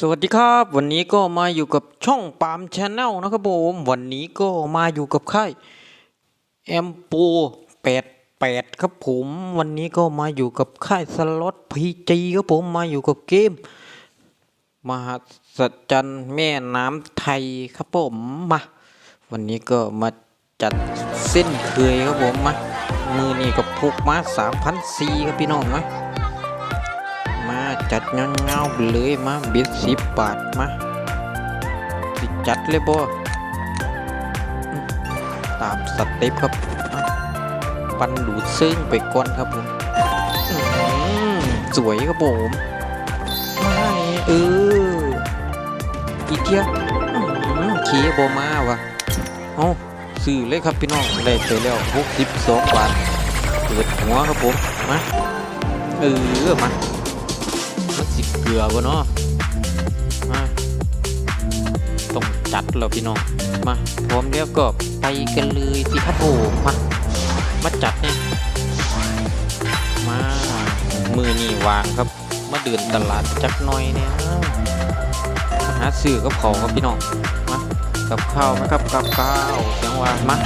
สวัสดีครับ วันนี้ก็มาอยู่กับช่องปามชาแนลนะครับผมวันนี้ก็มาอยู่กับค่ายแอมโปแปดแปดครับผมวันนี้ก็มาอยู่กับค่ายสล็อตพีจีครับผมมาอยู่กับเกม มหัศจรรย์แม่น้ำไทยครับผมมาวันนี้ก็มาจัดเส้นเคยครับผมมามือนี่กับพกมาสามพันซีครับพี่น้องมามา จัดเงาเงาๆไปเลยมาเบียดสิบบาทมาสิจัดเลยบ่อืมตามสเต็ปครับ ปันดูดซึ่งไปก่อนครับผมสวยครับผมมาเนี่เอออีเทียขี่โบมาวะเอาซื้อเลยครับพี่น้องได้ไปแล้วหกสิบสองบาทเปิดหัวครับผมมาเออมา มันสิเดือบ่เนาะมาต้องจัดแล้วพี่น้องมาพร้อมแล้วก็ไปกันเลยสิครับผมมามาจัดเนี่ยมามือนี่วางครับ มาเดินตลาดจักหน่อยเนี่ยมาหาซื้อกับของครับพี่น้องมากับข้าวไหมครับกับข้าวเสียงว่ามา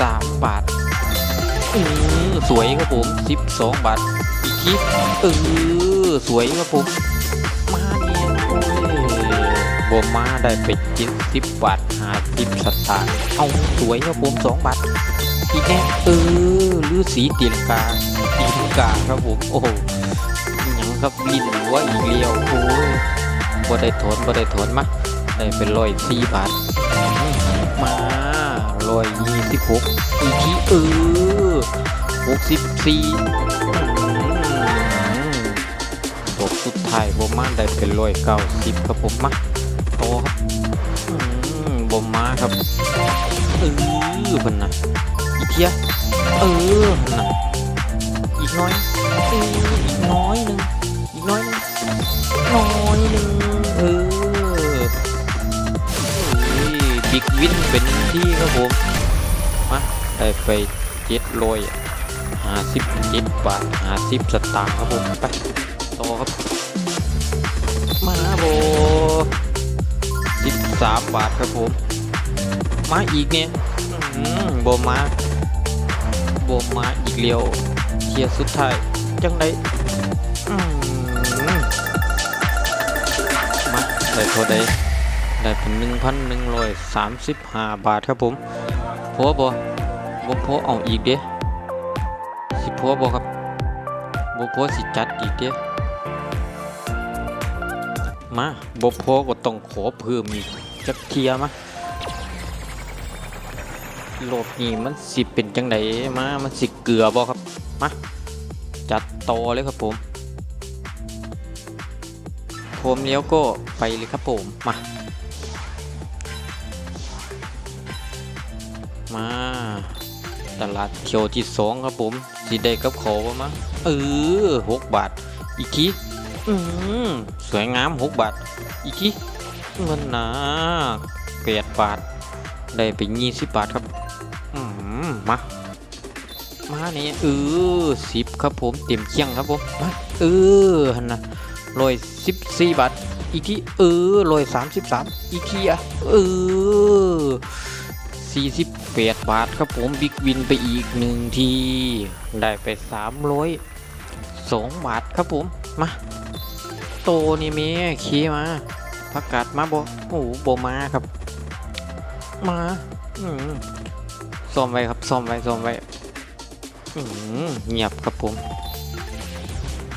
สามบาทอือสวยครับผมสิบสองบาทอีกทีเออสวยครับผม บวมาได้ไปจิตสิบบาทหาสิบสตางค์เอาสวยครับผมสองบาทอีกแน่เออลือสีตีลังกาตีลังกาครับผมโอ้โหยังครับลินหัวอีกเลี้ยวโอ้ยบ่ได้ถอนบ่ได้ถอนมาได้เป็นร้อยสี่บาท มาร้อยยี่สิบหกอีกทีเออหกสิบสี่บทสุดท้ายบมมาได้เป็นร้อยเก้าสิบครับผมมา มมมาครับ เออพันนะอีกเทียเออพันนะอีกน้อยเอออีกน้อยหนึ่งอีกน้อยหนึ่งน้อยหนึ่งเออุ้ยบิ๊กวินเป็นที่ครับผม มาได้ไปเจ็ดร้อยห้าสิบเจ็ดบาทห้าสิบสตางค์ครับผมไปโตครับ มาโบสิบสามบาทครับผม มาอีกเนี่ยอื้อหือโบมาโบมาอีกเลียวเทียร์สุดท้ายจังไดอื้อหือมาได้เท่าใดได้เป็นหนึ่งพันหนึ่งร้อยสามสิบห้าบาทครับผมพอบ่บ่พอเอาอีกเด้สิพอบ่ครับบ่พอสิจัดอีกเด้มาบ่พอก็ต้องขอเพิ่มอีกจักเทียมา โลบนี้มันสิเป็นจังไดมา มันสิเกลือบ่ครับ มา จัดโตเลยครับผมผมเลี้ยวก็ไปเลยครับผม มา มา ตลาดเที่ยวที่สองครับผมสิได้กับขาบ่มาเออหกบาท อีกทีอืมสวยงามหกบาท อีกทีเงินหนาแปดบาท ได้ไปยี่สิบบาทครับ มามาเนี่ยเออสิบครับผมเต็มเคียงครับผมมาเออหันนะร้อยสิบสี่บาทอีกทีเออร้อยสามสิบสามอีกทีอะเออสี่สิบแปดบาทครับผมบิ๊กวินไปอีกหนึ่งทีได้ไปสามร้อยสองบาทครับผมมาโตนี่เมีขี่มาประกาศมาบ่โอ้โหบ่มาครับ มาอืม ซ่อมไว้ครับซ่อมไว้ซ่อมไว้อืมเงียบครับผม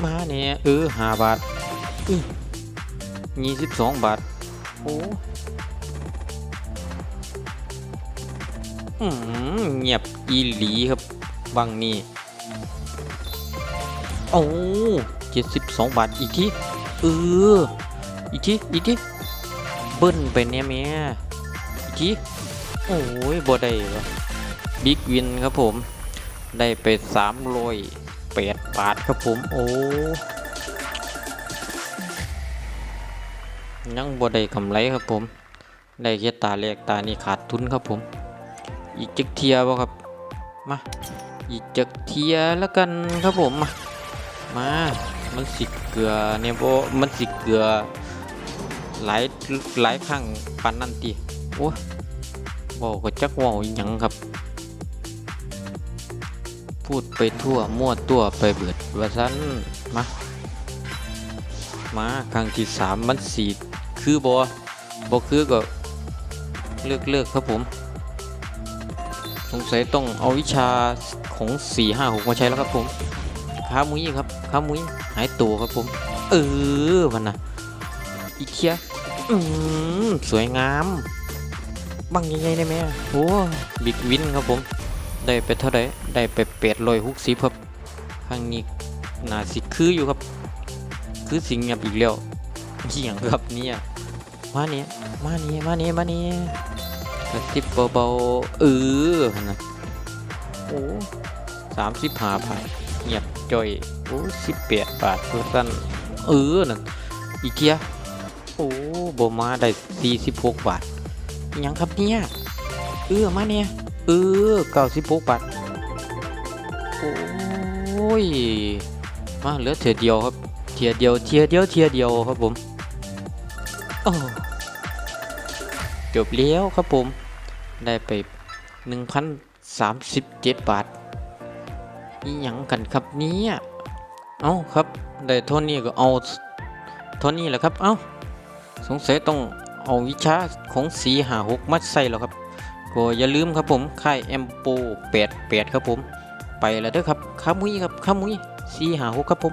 มาเนี่ยเออห้าบาทยี่สิบสองบาท โอ้อืมเงียบอีหลีครับบางนี่โอ้เจ็ดสิบสองบาทอีกทีเอออีกทีอีกทีเบิ้ลไปเนี่ยแม่อีกที โอ้ยบ่ได้บิ๊กวินครับผม ได้ไปสามร้อยแปดบาทครับผม โอ้ยังบ่ได้กำไรครับผม ได้แค่ตาแรกตานี่ขาดทุนครับผม อีกจักเทียบ่ครับ มา อีกจักเทียแล้วกันครับผม มา มามันสิเกลือเนี่ยโบมันสิเกลือหลายหลายครั้งปานนั้นติโอ้ บอกก็จักว่าอหยังครับ พูดไปทั่วมั่วตัวไปเบิดว่าซันมามาครั้งที่สามมันสีคือบอบอคือก็เลือกเลือกครับผม สงสัยต้องเอาวิชาของสี่ห้าหกมาใช้แล้วครับผมขามุ้ยครับขามุ้ยหายตัวครับผม เออมันนะอีเคียอืมสวยงาม บังยังไงได้ไหมโอ้บิ๊กวินครับผม ได้ไปเท่าไหร่ได้ไปแปดร้อยหกสิบครับครั้งนี้น่าสิคืออยู่ครับ คือสิงเงียบอีกแล้วเหี้ยงครับเนี่ยมาเนี่ยมาเนี่ยมาเนี่ยมาเนี่ยกระติบเบาๆเออนะโอ้สามสิบห้าพันเงียบจ่อยโอ้สิบแปดบาทเพื่อสั้นเออนั่นอีเกียโอ้โบมาได้สี่สิบหกบาท ยังครับเนี่ย เออมาเนี่ย เออเก้าสิบหกบาท โอ้ย มาเหลือเทียเดียวครับ เทียเดียว เทียเดียว เทียเดียวครับผมโอ้จบแล้วครับผม ได้ไปหนึ่งพันสามสิบเจ็ดบาทนี่ยังกันครับเนี่ยเอ้าครับ ได้เท่านี้ก็เอาเท่านี้แหละครับ เอ้า สงสัยต้อง เอาวิชาของสีหาหกมาใส่แล้วครับก็อย่าลืมครับผมค่ายแอมโป88ครับผม ไปแล้วเด้อครับขามุยครับขามุยสีหาหกครับผม